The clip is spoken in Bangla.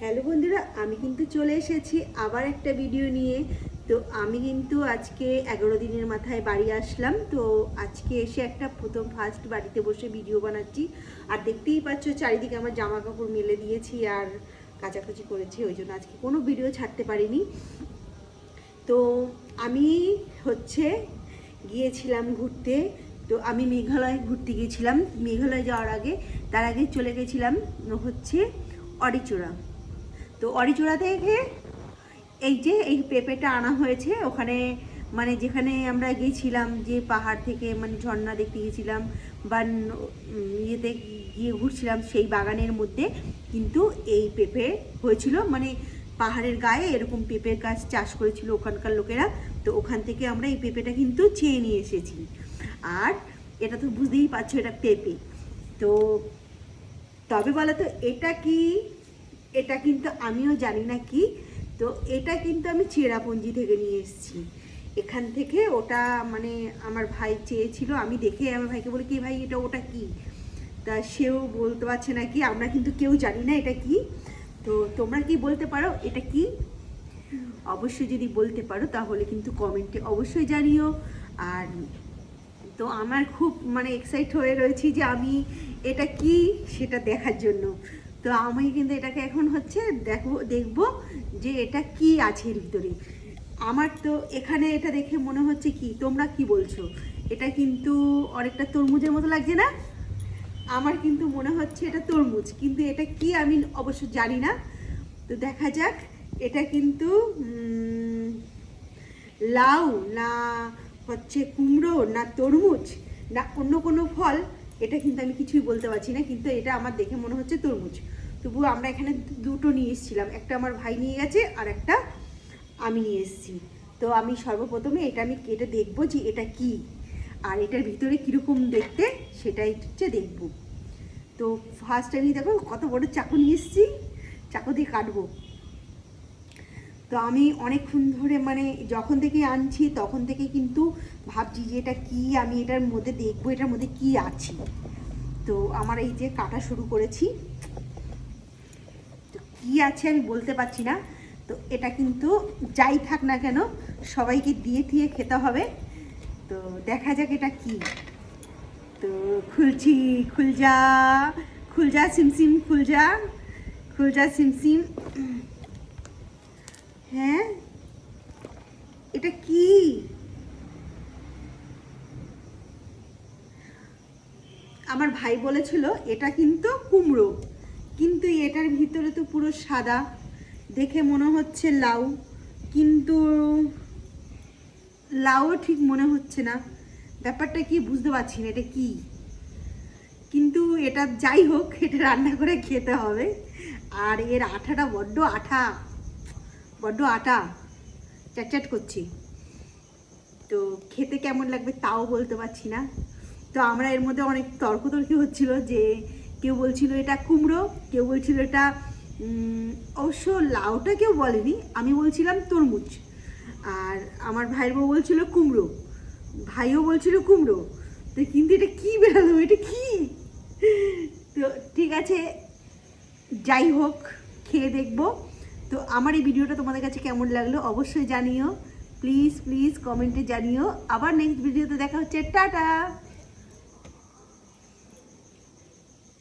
হ্যালো বন্ধুরা, আমি কিন্তু চলে এসেছি আবার একটা ভিডিও নিয়ে। তো আমি কিন্তু আজকে এগারো দিনের মাথায় বাড়ি আসলাম। তো আজকে এসে একটা প্রথম ফার্স্ট বাড়িতে বসে ভিডিও বানাচ্ছি। আর দেখতেই পাচ্ছ, চারিদিকে আমার জামা কাপড় মেলে দিয়েছি আর কাচাকুচি করেছি, ওই জন্য আজকে কোনো ভিডিও ছাড়তে পারিনি। তো আমি হচ্ছে গিয়েছিলাম ঘুরতে। তো আমি মেঘালয় ঘুরতে গিয়েছিলাম। মেঘালয় যাওয়ার আগে, তার আগে চলে গেছিলাম হচ্ছে অডিচোড়া তো অডিচোড়া থেকে এই যে এই পেঁপেটা আনা হয়েছে, ওখানে মানে যেখানে আমরা গিয়েছিলাম যে পাহাড় থেকে মানে ঝর্ণা দেখতে গিয়েছিলাম বা ইয়েতে গিয়ে ঘুরছিলাম সেই বাগানের মধ্যে, কিন্তু এই পেঁপে হয়েছিল মানে পাহাড়ের গায়ে এরকম পেঁপের গাছ চাষ করেছিল ওখানকার লোকেরা, তো ওখান থেকে আমরা এই পেঁপেটা কিন্তু চেয়ে নিয়ে এসেছি। আর এটা তো বুঝতেই পারছ, এটা পেঁপে। তো তবে বলো তো, এটা কি এটা কিন্তু আমিও জানি না কি। তো এটা কিন্তু আমি চেরাপুঞ্জি থেকে নিয়ে এসেছি। এখান থেকে ওটা মানে আমার ভাই চেয়েছিল, আমি দেখে আমার ভাইকে বলি, কি ভাই, এটা ওটা কি? তা সেও বলতে পারছে না কি, আমরা কিন্তু কেউ জানি না এটা কি। তো তোমরা কি বলতে পারো, এটা কি? অবশ্যই যদি বলতে পারো, তাহলে কিন্তু কমেন্টে অবশ্যই জানিও। আর তো আমার খুব মানে এক্সাইট হয়ে রয়েছি যে আমি এটা কি সেটা দেখার জন্য। তো আমি কিন্তু এটাকে এখন হচ্ছে দেখব দেখব যে এটা কি আছে এর ভিতরে। আমার তো এখানে এটা দেখে মনে হচ্ছে কি, তোমরা কি বলছো? এটা কিন্তু অনেকটা তরমুজের মতো লাগছে না? আমার কিন্তু মনে হচ্ছে এটা তরমুজ, কিন্তু এটা কি আমি অবশ্য জানি না। তো দেখা যাক, এটা কিন্তু লাউ না হচ্ছে কুমড়ো না তরমুজ না অন্য কোনো ফল। এটা কিন্তু আমি কিছুই বলতে পারছি না, কিন্তু এটা আমার দেখে মনে হচ্ছে তরমুজ। তবুও আমরা এখানে দুটো নিয়ে এসেছিলাম, একটা আমার ভাই নিয়ে গেছে আর একটা আমি নিয়ে এসেছি। তো আমি সর্বপ্রথমে এটা আমি কেটে দেখব যে এটা কি, আর এটার ভিতরে কীরকম দেখতে সেটাই হচ্ছে দেখব। তো ফার্স্ট আমি দেখো কত বড় চাকু নিয়ে এসেছি, চাকু দিয়ে কাটবো। তো আমি অনেকক্ষণ ধরে মানে যখন থেকে আনছি, তখন থেকে কিন্তু ভাবছি যে এটা কি? আমি এটার মধ্যে দেখব, এটার মধ্যে কি আছে? তো আমার এই যে কাটা শুরু করেছি। তো কি আছে আমি বলতে পারছি না। তো এটা কিন্তু যাই থাক না কেন, সবাইকে দিয়ে দিয়ে খেতে হবে। তো দেখা যাক এটা কি। তো খুলছি, খুলজা খুলজা সিমসিম খুলজা খুলজা সিমসিম হ্যাঁ? এটা কি? আমার ভাই বলেছিল, এটা কিন্তু কুমড়ো। কিন্তু এটার ভিতরে তো পুরো সাদা। দেখে মনে হচ্ছে লাউ। কিন্তু লাউও ঠিক মনে হচ্ছে না। ব্যাপারটা কি বুঝতে পারছি না, এটা কি? কিন্তু এটা যাই হোক, এটা রান্না করে খেতে হবে। আর এর আঠাটা বড্ড আঠা। বড্ড আটা চ্যাটচ্যাট করছি। তো খেতে কেমন লাগবে তাও বলতে পারছি না। তো আমরা এর মধ্যে অনেক তর্কতর্কি হচ্ছিল যে কেউ বলছিল এটা কুমড়ো, কেউ বলছিল এটা অবশ্য লাউটা কেউ বলেনি, আমি বলছিলাম তরমুজ। আর আমার ভাইয়ের বউ বলছিল কুমড়ো, ভাইও বলছিল কুমড়ো। তো কিন্তু এটা কি বেরালো এটা কি? তো ঠিক আছে, যাই হোক, খেয়ে দেখব। তো আমার এই ভিডিওটা তোমাদের কাছে কেমন লাগল অবশ্যই জানিও। প্লিজ প্লিজ কমেন্টে জানিও। আবার নেক্সট ভিডিওতে দেখা হচ্ছে। টাটা!